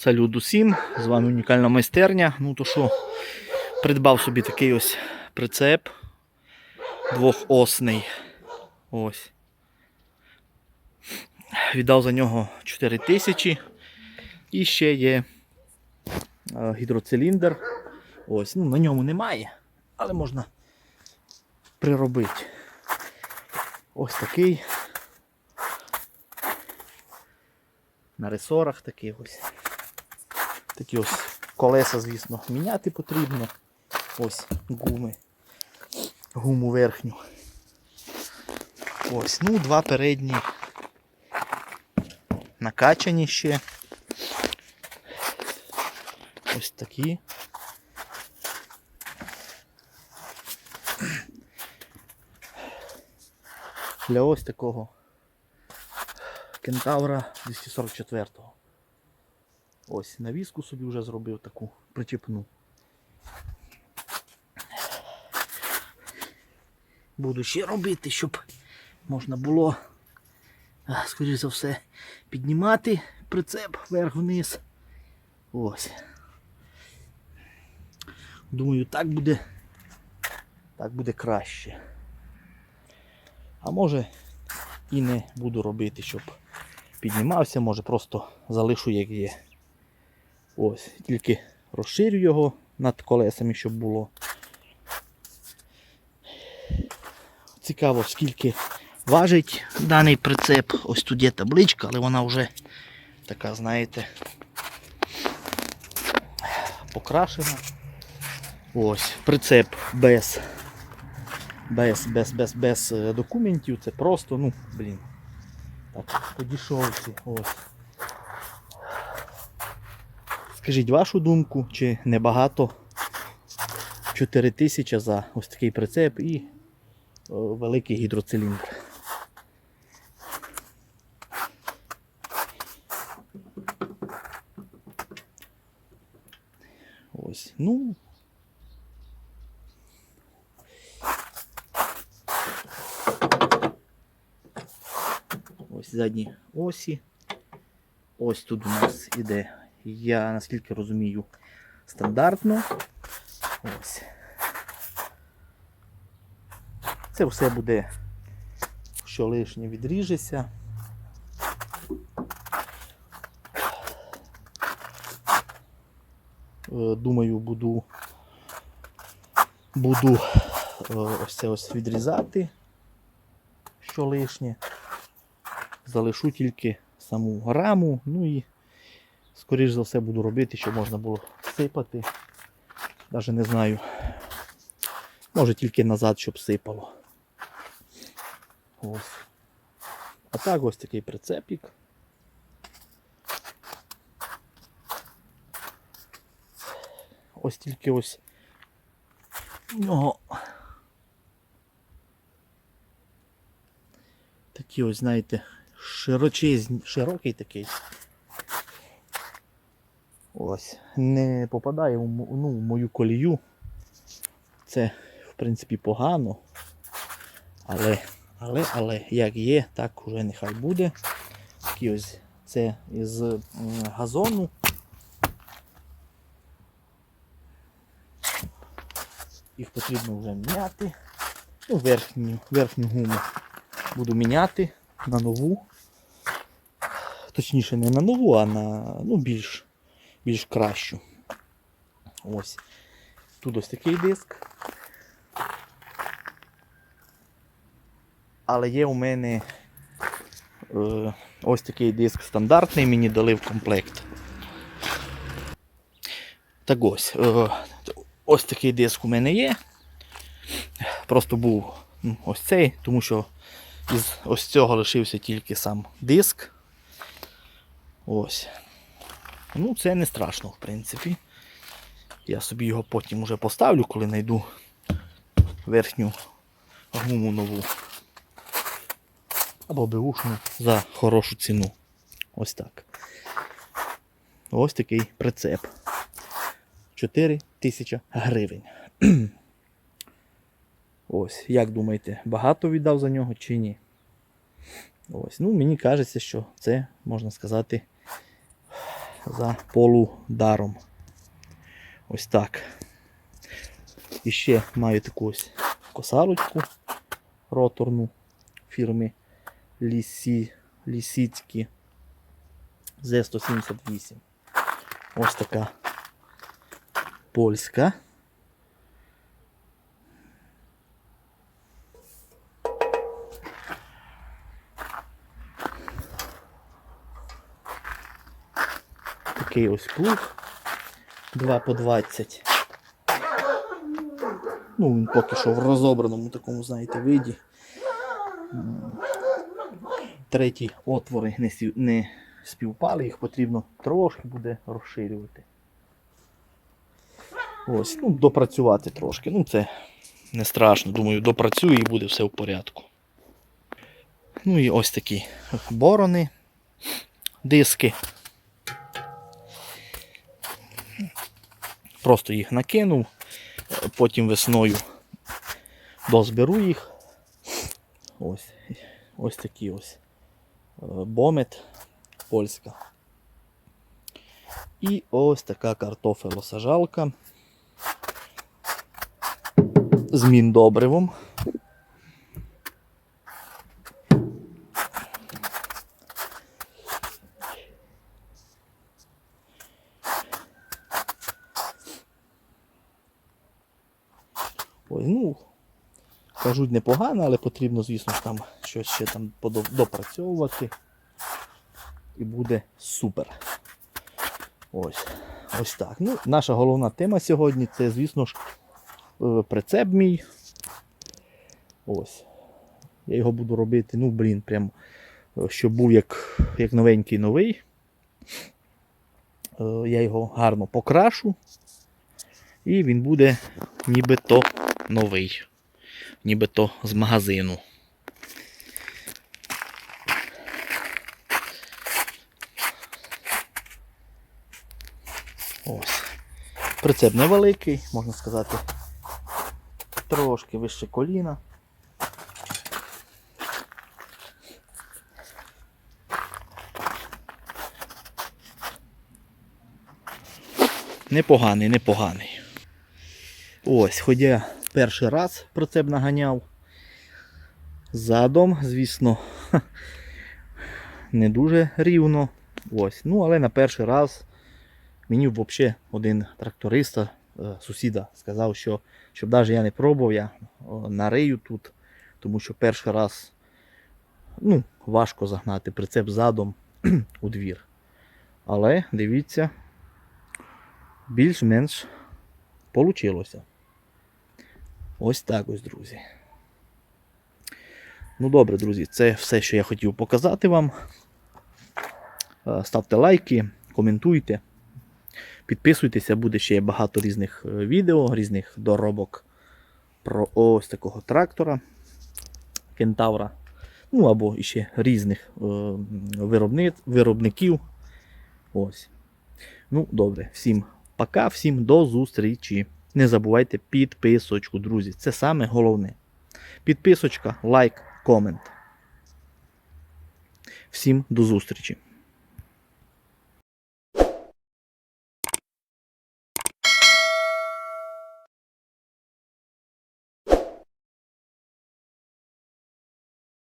Салют усім, з вами унікальна майстерня. Ну то що, придбав собі такий ось прицеп двохосний. Ось. Віддав за нього 4 тисячі. І ще є е, гідроциліндр. Ось, ну на ньому немає, але можна приробити. Ось такий. На ресорах такий ось. Такі ось колеса, звісно, міняти потрібно. Ось гуми. Гуму верхню. Ось, ну, два передні. Накачані ще. Ось такі. Для ось такого кентавра 244-го. Ось навіску собі вже зробив таку причепну. Буду ще робити, щоб можна було, скоріш за все, піднімати прицеп вверх-вниз. Ось. Думаю, так буде. Так буде краще. А може і не буду робити, щоб піднімався, може просто залишу як є. Ось, тільки розширю його над колесами, щоб було. Цікаво, скільки важить даний прицеп. Ось тут є табличка, але вона вже така, знаєте, покрашена. Ось, прицеп без, без, без, без, без е, документів. Це просто, ну, блін. Так, по дешевці. Ось. Скажіть вашу думку, чи небагато 4 тисячі за ось такий прицеп і великий гідроциліндр. Ось, ну. Ось задні осі. Ось тут у нас іде, я наскільки розумію, стандартно. Ось. Це все буде, що лишнє відріжеться. Е, Думаю, буду, буду е, ось це ось відрізати, що лишнє. Залишу тільки саму раму, ну і скоріш за все буду робити, щоб можна було сипати. Навіть не знаю. Може тільки назад, щоб сипало. Ось. А так ось такий прицепік. Ось тільки ось у нього такі ось, знаєте, широчезні, широкий такий. Ось, не попадає в, ну, в мою колію. Це, в принципі, погано. Але, але, але, як є, так уже нехай буде. Такі ось це із газону. Їх потрібно вже міняти. Ну, верхню, верхню гуму буду міняти на нову. Точніше, не на нову, а на ну, більш, більш кращу. Ось. Тут ось такий диск. Але є у мене е, ось такий диск стандартний, мені дали в комплект. Так ось. Е, ось такий диск у мене є. Просто був ну, ось цей, тому що із ось цього лишився тільки сам диск. Ось. Ну, це не страшно, в принципі. Я собі його потім уже поставлю, коли знайду верхню гуму нову. Або беушну за хорошу ціну. Ось так. Ось такий прицеп. 4 тисячі гривень. Ось, як думаєте, багато віддав за нього чи ні? Ось, ну мені кажеться, що це, можна сказати, за полударом. Ось так. І ще маю таку ось косарочку роторну фірми Лісі, Лісіцькі Z178. Ось така польська. Такий ось плуг 2 по 20. Ну, він поки що в розобраному такому, знаєте, виді. Треті отвори не, не співпали, їх потрібно трошки буде розширювати. Ось, ну, допрацювати трошки. Ну, це не страшно. Думаю, допрацюю і буде все в порядку. Ну і ось такі борони, диски. Просто їх накинув, потім весною дозберу їх. Ось, ось такі ось е, бомет польська. І ось така картофелосажалка з міндобривом. Ой, ну, кажуть непогано, але потрібно, звісно там щось ще там допрацьовувати. І буде супер. Ось. Ось так. Ну, наша головна тема сьогодні це, звісно ж, е, прицеп мій. Ось. Я його буду робити, ну, блін, прям, е, щоб був як, як новенький новий. Е, Я його гарно покрашу. І він буде нібито новий. Нібито з магазину. Ось. Прицеп невеликий, можна сказати, трошки вище коліна. Непоганий, непоганий. Ось, ходя перший раз прицеп наганяв. Задом, звісно, не дуже рівно. Ось. Ну, але на перший раз мені взагалі один тракториста, е, сусіда, сказав, що щоб навіть я не пробував, я нарию тут, тому що перший раз ну, важко загнати прицеп задом у двір. Але дивіться, більш-менш получилося. Ось так ось, друзі. Ну добре, друзі, це все, що я хотів показати вам. Е, Ставте лайки, коментуйте. Підписуйтеся, буде ще багато різних е, відео, різних доробок про ось такого трактора кентавра. Ну або ще різних е, виробників. Ось. Ну, добре, всім пока, всім до зустрічі. Не забувайте підписочку, друзі. Це саме головне. Підписочка, лайк, комент. Всім до зустрічі.